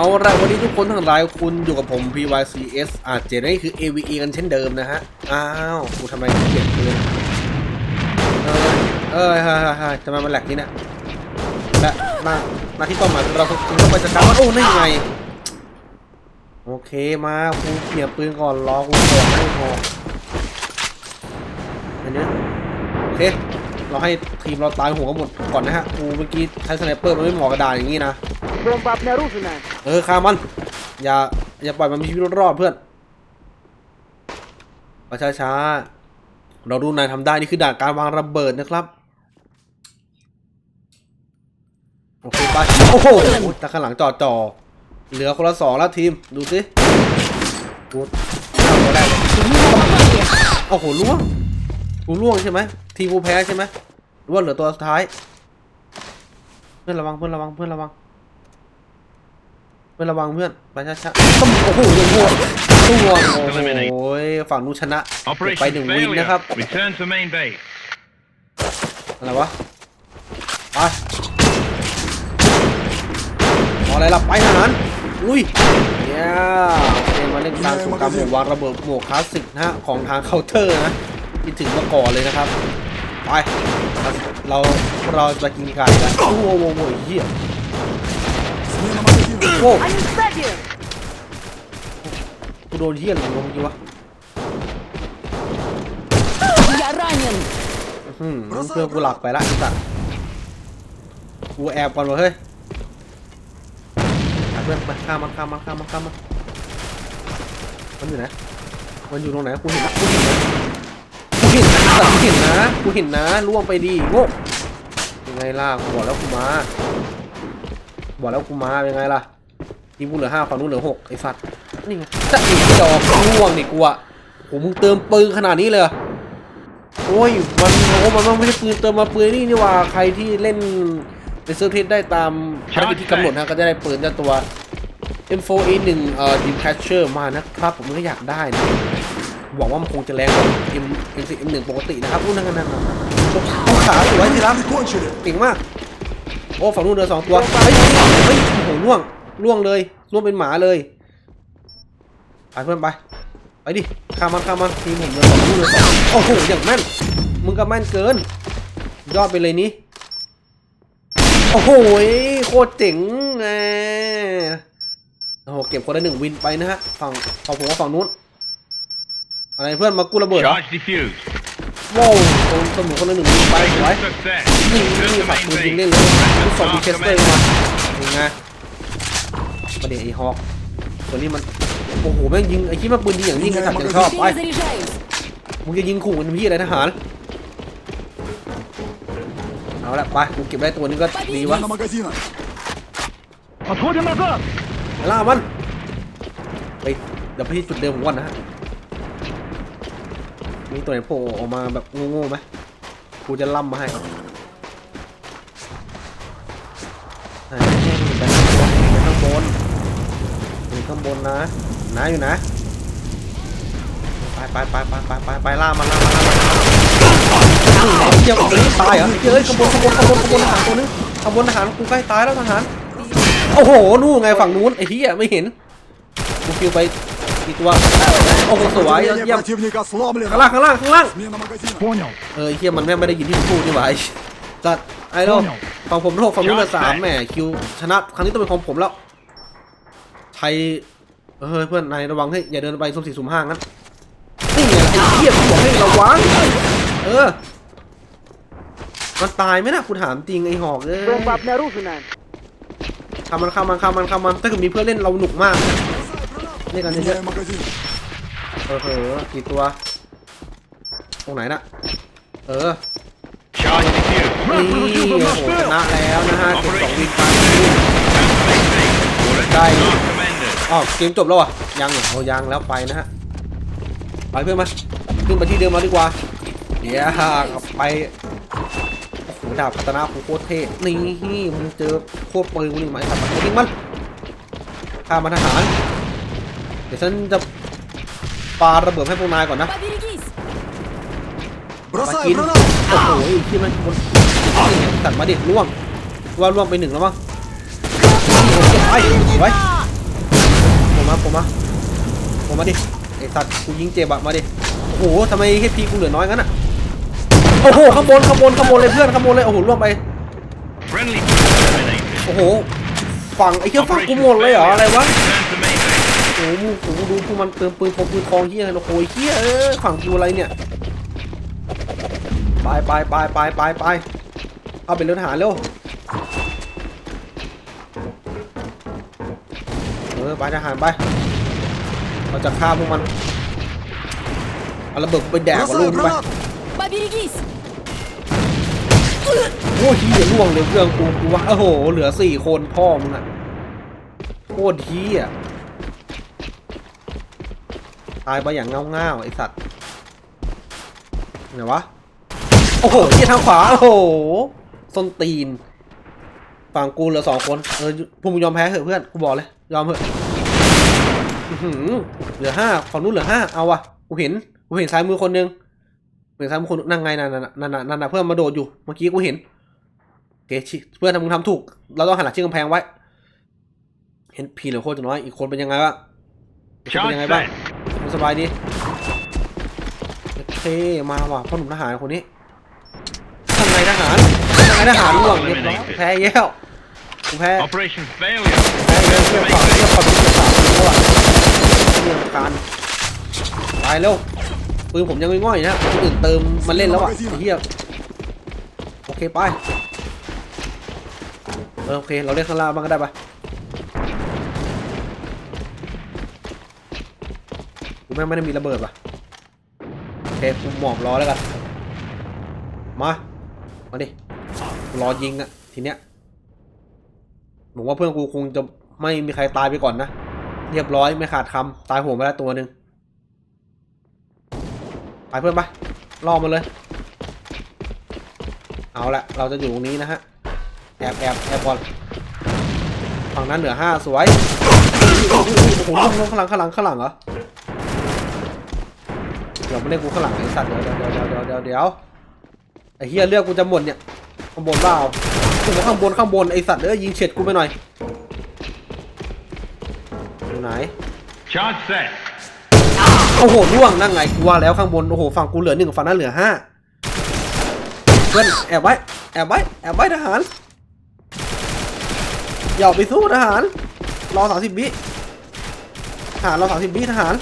เอาละวันนี้ทุกคนทั้งหลายคุณอยู่กับผม PYCS อาจจะนี่คือ AVE กันเช่นเดิมนะฮะ อ้าวกูทำไมเปลี่ยนปืนเออเออฮ่าฮ่าฮ่าทำไมมันแหลกนี่นี่ยและมามาที่เป้าหมายเราคุณต้องไปจัดการมันโอ้นี่ไง โอเคมากูเปลี่ยนปืนก่อนรอกูก่อนให้พออันนี้โอเค เราให้ทีมเราตายหัวหมดก่อนนะฮะกูเมื่อกี้ใช้สไนเปอร์มันไม่เหมาะกระดาษอย่างนี้นะเออฆ่ามัน อย่าอย่าปล่อยมันมีชีวิตรอดเพื่อนมาช้าๆเราดูนายทำได้นี่คือด่านการวางระเบิดนะครับโอเคไปโอ้โหตะขันหลังจ่อจ่อเหลือคนละสองแล้วทีมดูสิโอ้โหล่วง กูล่วงใช่ไหมทีมกูแพ้ใช่ไหมหรือว่าเหลือตัวสุดท้าย เพื่อนระวังเพื่อนระวังเพื่อนระวัง เพื่อนระวังเพื่อนไปช้าๆโอ้โหยังโหดตัวโอ้ยฝั่งนู้นชนะไป Operation หนึ่งวินนะครับ failure. Return to main base. อะไรวะไปเอาอะไรล่ะไปทหารอุ้ยเย้โอเคมาเล่นการสงครามหมู่วางระเบิดหมวกคลาสสิกนะฮะของทางเคาน์เตอร์นะ คิดถึงมาก่อนเลยนะครับ ไป เราเราจะกินกันกันโอ้โหโอ้โหเหี้ยโอ้กูโดนเหี้ยหลงลงกี่วะอืมเพื่อนกูหลับไปละสัตว์กูแอบก่อนวะเฮ้ยเพื่อนมาข้ามมาข้ามมาข้ามมาข้ามมามันอยู่ไหนมันอยู่ตรงไหนกูเห็นละกูเห็นละ เห็นนะแต่กูเห็นนะ กูเห็นนะล่วงไปดีโง่ยังไงล่ะกูบอกแล้วกูมาบอกแล้วกูมาเป็นไงล่ะทีมกูเหลือห้าฝั่งนู้นเหลือหกไอ้สัตว์นี่ไงจะอีกจอกล่วงนี่กูอะโหมึงเติมปืนขนาดนี้เลยโอ้ยมันโอ้มันไม่ใช่ปืนเติมมาปืนนี่นี่ว่าใครที่เล่นในเซิร์ฟเทสได้ตามภารกิจที่กำหนดนะก็จะได้ปืนเจ้าตัว M4A1 เอ่อ Dream Catcher มานะครับ ผมก็อยากได้นะ หวังว่ามันคงจะแรงกว่า M M4 M1 ปกตินะครับอู้นั่นนั่นนั่นตัวขาสวยที่รักเก่งมาก โอ้ฝั่งนู้นเดินสองตัว เฮ้ยเฮ้ยโอ้โหล่วงล่วงเลยล่วงเป็นหมาเลยไปเพื่อนไปไปดิข้ามมันข้ามมันทีมผมเดินสองลูกเลยสองโอ้โหอย่างแม่นมึงก็แม่นเกิน ยอดไปเลยนี่โอ้โหโคตรเจ๋งแหมโอ้โหเก็บคนละหนึ่งวินไปนะฮะฝั่งฝั่งผมกับฝั่งนู้น อะไรเพื่อนมากู้ระเบิดเหรอ Charge defused. ว้าวโดนเสมอคนละหนึ่งวินไปสวย Mission success. นี่ Return นี่ to ฝัก main ปืนยิง base. เล่นเลยลูกซองดี Mark เชส the เตอร์ main มา base. เป็นไงประเดี๋ยวไอ้ฮอกตัวนี้มัน โอ้โห แม่งยิงไอ้ที่มาปืนดีอย่างยิ่งกระจัดอย่างชอบไป Перезаряжаюсь! มึงจะยิงขู่มันพี่อะไรทหาร เอาละไปกูเก็บได้ตัวนี้ก็ดีวะ Смена магазина. Отходим назад. ล่ามัน ไปเดี๋ยวไปที่จุดเดิมของวันนะฮะ มีตัวไหนโผล่ออกมาแบบโง่ๆไหมกูจะล่ำมาให้หนไปข้างบนไปข้างบนไปข้างบนนะนะอยู่นะไปไปไปไปไปไปไปล่ามันล่ามันล่ามันเกี่ยวกับนี้ตายเหรอเฮ้ยขางบวนขางบวนขางบวนขางบวนทหารตัวนึงขางบวนทหารกูใกล้ตายแล้วทหารโอ้โหนู่นไงฝั่งนู้นไอ้ที่ไม่เห็นกูคิวไปกี่ตัว โอ้โหสวยยอด Сопротивление เยี่ยม противника ข้าง сломлено. ล่างข้างล่างข้างล่าง Смена магазина. Понял. เออไอ้เฮียมันแม่งไม่ได้ยินที่มึงพูดนี่หว่าไอ้จัดไอ้โลฝั่งผมโลกฝั่งนู้นละสามแหมคิวชนะครั้งนี้ต้องเป็นของผมแล้วไทยเฮ้ยเพื่อนนายระวังให้อย่าเดินไปสุ่มสี่สุ่มห้างั้นนี่ไงไอ้เหี้ยกูบอกให้ระวังเออ มันตายไหมนะกูถามจริงไอ้หอกเอ้ย Бомба обнаружена! ข้ามมันข้ามมันข้ามมันข้ามมันถ้าเกิดมีเพื่อนเล่นเราหนุกมาก นี่กันเยอะๆเออเออกี่ตัว ตรงไหนนะเออ Charge นี่โอ้โหชนะแล้วนะฮะเก็บสองวินไป Guys. Guys. อ๋อเกมจบแล้วอะ ยังโอ้ยังแล้วไปนะฮะ ไปเพื่อนมาขึ้นไปที่เดิมเราดีกว่า เดี๋ยวไปโอ้โหดาบพัฒนาโคตรเท่นี่มันเจอควกปืนนี่ไหมครับมันยิงมันฆ่ามันทหาร ดี๋ยวฉันจะปาระเบิดให้พวกนายก่อนนะ Поберегись! มา Бросаю กิน гранату. โอ้โหที่มันคนตัดมาดิล่วงว่าล่วงไปหนึ่งแล้วมั้งไปไว้ มาผมมาผมมาดิไอสัตว์กูยิงเจ็บอะมาดิโอ้โหทำไมเฮพีกูเหลือน้อยงั้นอะโอ้โหข้างบนข้างบนข้างบนเลยเพื่อนข้างบนเลยโอ้โหล่วงไป Friendly eliminated. โอ้โหฝั่งไอ้เหี้ยฝั่งกูหมดเลยเหรออะไรวะ Return โอ้โหดูพวกมันเติมปืนพมปืนทองเฮียอะไรนะโอ้ยเฮียเออฝั่งอยู่อะไรเนี่ย ไปไปไปไปไปไปเอาเป็นรถหาเร็ว เออไปทหารไป เราจะฆ่าพวกมัน เอาระเบิดไปแดกกับลูกไปโอ้ยเฮียล่วงเลยเรื่องกูกูว่าโอ้โห เหลือสี่คนพ่อมึงอะโคตรเฮียายไปอย่างเงาเงาๆไอสัตว์ไหนวะ โอ้โหเฮียทางขวา โอ้โหส้นตีน ฝั่งกูเหลือสองคน เออพวกมึงยอมแพ้เถอะเพื่อน กูบอกเลย ยอมเถอะเหลือห้าฝั่งนู้นเหลือห้าเอาวะกูเห็น กูเห็นซ้ายมือคนนึงเห็นซ้ายมือคนนั่งไงนั่นน่ะนั่นน่ะนั่นเพื่อนมาโดดอยู่ เมื่อกี้กูเห็นโอเคชิเพื่อนทำมึงทำถูก เราต้องหันหลังชิงกำแพงไว้ เห็นพีเหลือโคตรจะน้อย อีกคนเป็นยังไงบ้างอีกคนเป็นยังไงบ้าง สบายดีโอเคมาว่ะพ่อหนุ่มทหารคนนี้ทำไงทหารทำไงทหารล่วงเรียบร้อยแพ้แย้วกูแพ้ Operation failure. แพ้เลยเพื่อนฝากเพื่อนฝากเพื่อนฝากเพื่อนว่ะเรื่องการไปเร็วปืนผมยังง่อยๆนะคนอื่นเติมมาเล่นแล้วอะไอ้เฮียโอเคไปเออโอเค เราเล่นข้างล่างบ้างก็ได้ปะ กูแม่งไม่ได้มีระเบิดปะโอเคกูหมอบรอแล้วกัน มา มาดิ รอยิงอะทีเนี้ยผมว่าเพื่อนกูคงจะไม่มีใครตายไปก่อนนะ เรียบร้อยไม่ขาดคำตายหัวไปแล้วตัวหนึ่งไปเพื่อนไปล่อมันเลย เอาละเราจะอยู่ตรงนี้นะฮะ แอบแอบแอบบอลฝั่งนั้นเหลือห้าสวย โอ้โหลงข้างหลังข้างหลังข้างหลังเหรอ ดี๋ยวมาเล่นกูข้างหลังไอ้สัตว์เดี๋ยวเดี๋ยวเดี๋ยวเดี๋ยวเดี๋ยวเดี๋ยวไอ้เฮียเลือกกูจะหมดเนี่ยข้างบนเปล่ากูข้างบนข้างบนไอ้สัตว์เอ้ยยิงเฉียดกูไปหน่อยอยู่ไหน Charge set. โอ้โหร่วงนั่งไงกูว่าแล้วข้างบนโอ้โหฝั่งกูเหลือหนึ่งฝั่งนั้นเหลือห้าเพื่อนแอบไว้แอบไว้แอบไว้ทหารอย่าออกไปสู้ทหารรอสามสิบวิทหารรอสามสิบวิทหาร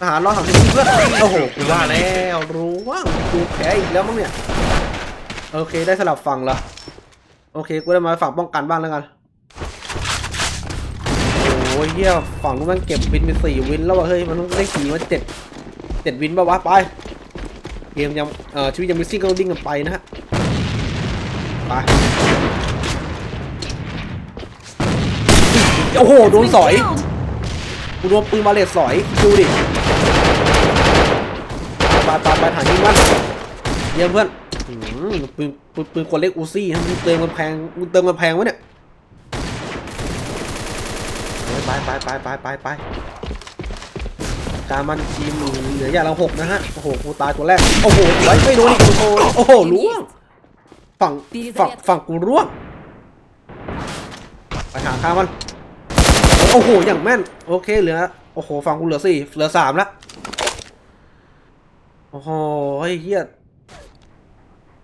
ทหารรอสามสิบวิเพื่อนโอ้โหกูว่าแล้วร่วงกูแพ้อีกแล้วมั้งเนี่ย โอเคได้สลับฝั่งละโอเคกูได้มาฝั่งป้องกันบ้างแล้วกันโอ้ยเฮียฝั่งนู้นมันเก็บวินไปสี่วินแล้วว่ะเฮ้ยมันต้องได้ขี่มาเจ็ดเจ็ดวินป่าวะไปเกมยังเอ่อชีวิตยังมีซิ่งก็ต้องดิ้งกันไปนะฮะไปโอ้โหโดนสอย กูโดนปืนมาเลสสอยดูดิไปไปไปถ่ายยิงมันเยี่ยมเพื่อนอืมปืนปืนปืนคนเล็กอูซี่มึงเติมกันแพงมึงเติมกันแพงวะเนี่ยไปไปไปไปไปไปการมันทีมเหลืออย่างละหกนะฮะ โอ้โหกูตายตัวแรก โอ้โหไว้ไม่โดนอีกโอ้โหโอ้โหล่วงฝั่งฝั่งฝั่งกูร่วงไปหาข้ามัน โอ้โห อย่างแม่น โอเค เหลือ โอ้โห ฝั่งกูเหลือสี่ เหลือสามละโอ้โหเฮีย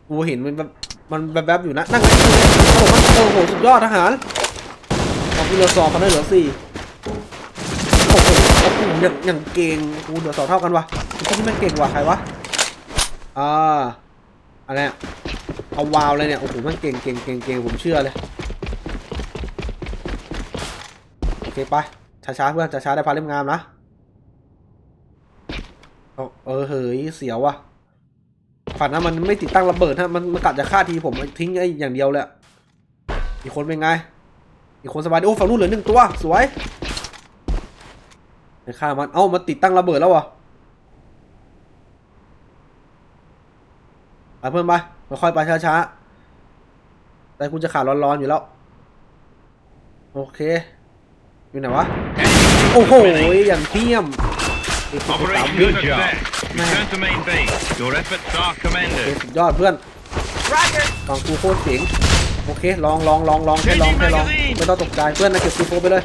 กูเห็นมันแบบมันแบบแบบอยู่นะ นั่งไงโอ้โห สุดยอดทหารของกูเหลือสองเขาได้เหลือสี่โอ้โหโอ้โหอย่างอย่างเก่งกูเหลือสองเท่ากันวะไอ้คนที่แม่งเก่งกว่าใครวะ อ่าอะไรเนี่ยเอาวาวเลยเนี่ย โอ้โหม่งเก่งเก่งเก่งเก่งผมเชื่อเลย โอ เคไปช้าๆเพื่อนช้าๆได้พาเล่มงามนะเออเฮ้ยเสียวว่ะฝันนะมันไม่ติดตั้งระเบิดฮะมันมันกัดจะฆ่าทีผมทิ้งไอ้อย่างเดียวเลยอะอีกคนเป็นไง อีกคนสบายดีโอ้ฝั่งนู้นเหลือหนึ่งตัว สวยไปฆ่ามันเอ้ามันติดตั้งระเบิดแล้ววะไปเพื่อนไปค่อยไปช้าๆแต่กูจะขาดร้อนๆอยู่แล้ว โอเค อยู่ไหนวะ โอ้โหอย่างเที่ยมอีกสิบสาม Operation วิ success. Return to main base. Your efforts are โอเค commended. สุดยอดเพื่อนฝั่งกูโคตรเจ๋งโอเคลองลองลองลองแค่ลองแค่ลองไม่ต้องตกใจเพื่อนนะเก็บซีโฟไปเลย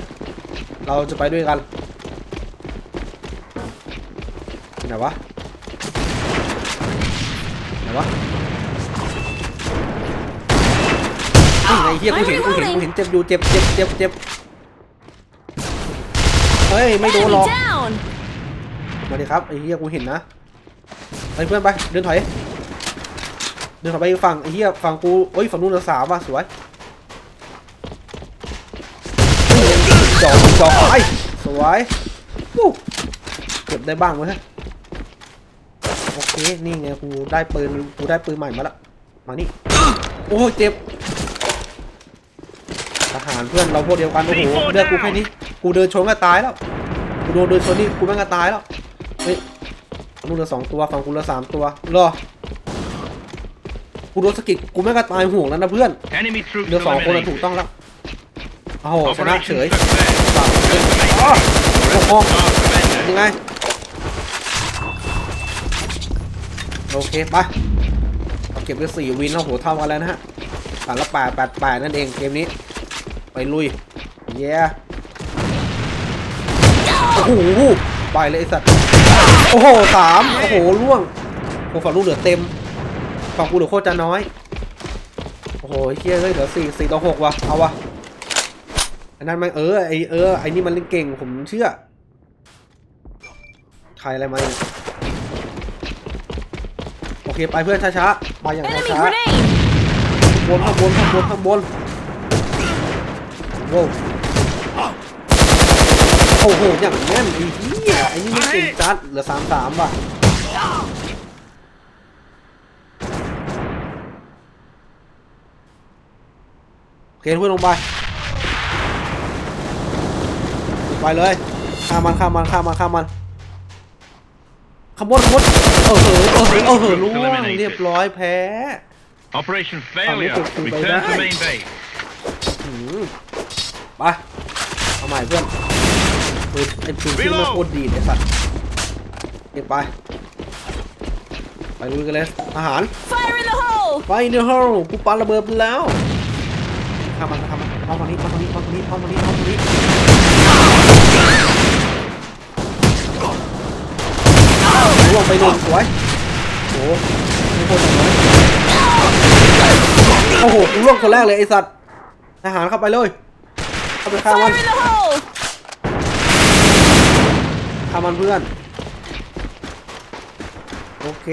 เราจะไปด้วยกันไหนวะไหนวะนี่ไงเฮียกูเห็นกูเห็นกูเห็นเจ็บอยู่เจ็บเจ็บเจ็บเจ็บเฮ้ย ไม่โดนหร Enemy อก down! มาดิครับไอ้เฮียกูเห็นนะไปเพื่อนไปเดินถอยเดินถอยไปอีกฝั่งไอ้เฮียฝั่งกูเอ้ยฝั่งนู้นเหลือสามว่ะสวยจอกจอกไปสวยวู้เก็บได้บ้างเว้ยโอเคนี่ไงกูได้ปืนกูได้ปืนใหม่มาละมานี่โอ้ยเจ็บทหารเพื่อนเราพวกเดียวกันโอ้โหเลือดกูแค่นี้ กูเดินชนก็ตายแล้ว กูโดนเดินชนนี่กูแม่งก็ตายแล้ว เฮ้ยนู่นเหลือสองตัวฝั่งกูเหลือสามตัวรอ กูโดนสะกิดกูไม่งก็ตายห่วงแล้วนะเพื่อน Enemy troops เหลือสองคนอะถู eliminated. กต้องแล้วโอ้โหชนะเฉ Operation ย success. สาม Return to main อ้าว base. โอ้โห Star surrender. ยังไงโอเคไปเราเก็บไปสี่วินแล้วโหเท่ากันแล้วนะฮะผ่านละแปดแปดแปดนั่นเองเกมนี้ ไปลุย เย้ โอ้โหไปเลยไอ้สัตว์ โอ้โหสามโอ้โหล่วงโอ้ฝั่งลูกเหลือเต็ม ฝั่งกูเหลือโคตรจะน้อย โอ้โหไอ้เฮียเฮ้ยเหลือสี่สี่ต่อหกว่ะ เอาวะอันนั้นมันเออไอเออไอนี่มันเล่นเก่งผมเชื่อใครอะไรมาเนี่ยโอเค ไปเพื่อนช้าๆไปอย่าง Enemy ช้า grenade! ๆบนข้างบนข้างบนข้างบนโว้วโอ้โห อย่างแน่นไอ้เหี้ยไอ้นี่มันเก่งจัด เหลือสามสามว่ะโอเคเพื่อนลงไป ไปเลยฆ่ามันฆ่ามันฆ่ามันฆ่ามันขบวนขบวนเออเหอเออเหอเออเหอล่วงเรียบร้อยแพ้ Operation failure. Return to main base. ไปเอาใหม่เพื่อน ปืนไอ้ปืนที่มันโคตรดีไอ้สัตว์เก็บไป ไปลุยกันเลยอาหาร Fire in the hole! ไปเดี๋ยวเฮ้กูปาระเบิดไปแล้วทำมันทำมันเอาฝั่งนี้เอาฝั่งนี้เอาฝั่งนี้เอาฝั่งนี้เอาฝั่งนี้ล่วงไปหนึ่งสวยโอ้โหไม่โคตรสวยโอ้โหกูล่วงคนแรกเลยไอสัตว์ทหารเข้าไปเลยเข้าไปฆ่ามัน Fire in the hole! ฆ่ามันเพื่อน โอเค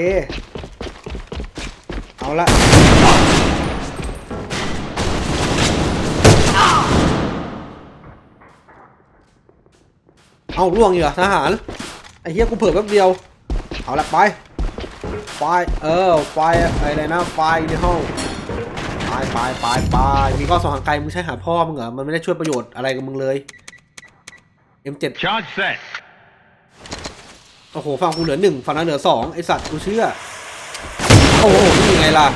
เอาละเอาล่วงอีกเหรอทหารไอ้เหี้ยกูเผื่อแป๊บเดียว เอาละไปไฟเออไฟอะไรนะไฟในห้องไปไปไปไปมีข้อสองทางไกลมึงใช้หาพ่อมึงเหรอมันไม่ได้ช่วยประโยชน์อะไรกับมึงเลย M7 Charge set. โอ้โหฝั่งกูเหลือหนึ่งฝั่งนั้นเหลือสองไอสัตว์กูเชื่อ โอ้โหนี่ไงล่ะ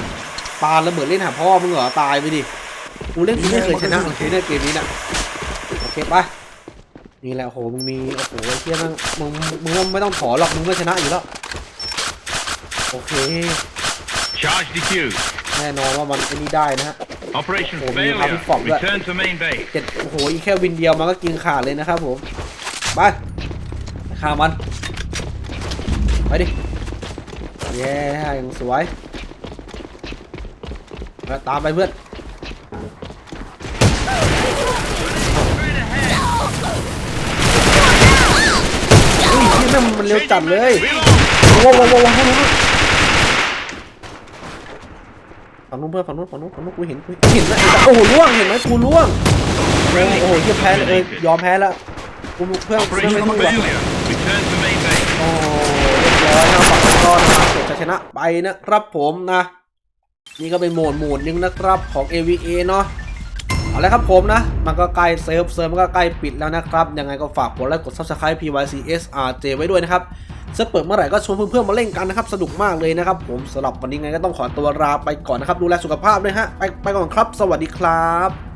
ปาระเบิดเล่นหาพ่อมึงเหรอตายไปดิกูเล่นกูไม่เคยชนะเลยในเกมนี้นะโอเคปะนี่แหละโอ้โหมึงมีโอ้โหไอ้เชี่ยมึงมึงมึงไม่ต้องถอหรอกมึงก็ชนะอยู่แล้วโอเค Charge defused. แน่นอนว่ามันไอ้นี่ได้นะฮะ Operation Oh, you failure. haven't fought that. Return to main base. เจ็ดโอ้โหอีกแค่วินเดียวมันก็กินขาดเลยนะครับผมไปฆ่ามัน ไปดิแย่ย่างสวยมาตามไปเพื่อนเฮ้ยนี่แม่มันเร็วจัดเลยว้าวว้าวว้าวว้าวฝั่งนู้นเพื่อนฝั่งนู้นฝั่งนู้นฝั่งนู้นกูเห็นกูเห็นนะไอ้สัสโอ้โหล่วงเห็นไหมกูล่วงโอ้โหเฮียแพ้เลยยอมแพ้แล้วกูเพื่อนเพื่อนไม่สู้ว่ะ failure. Return to main base. โอ้ เรียบร้อยนะฝั่งก็นะครับเก็บชัยชนะไปนะครับผมนะ นี่ก็เป็นโหมดโหมดนึงนะครับของ AVA เนาะเอาละครับผมนะ มันก็ใกล้เซิร์ฟเซิร์ฟมันก็ใกล้ปิดแล้วนะครับ ยังไงก็ฝากกดไลค์กด subscribe PYCSRJ ไว้ด้วยนะครับเซิร์ฟเปิดเมื่อไหร่ก็ชวนเพื่อนๆมาเล่นกันนะครับ สนุกมากเลยนะครับผมสำหรับวันนี้ไงก็ต้องขอตัวลาไปก่อนนะครับ ดูแลสุขภาพด้วยฮะ ไปไปก่อนครับ สวัสดีครับ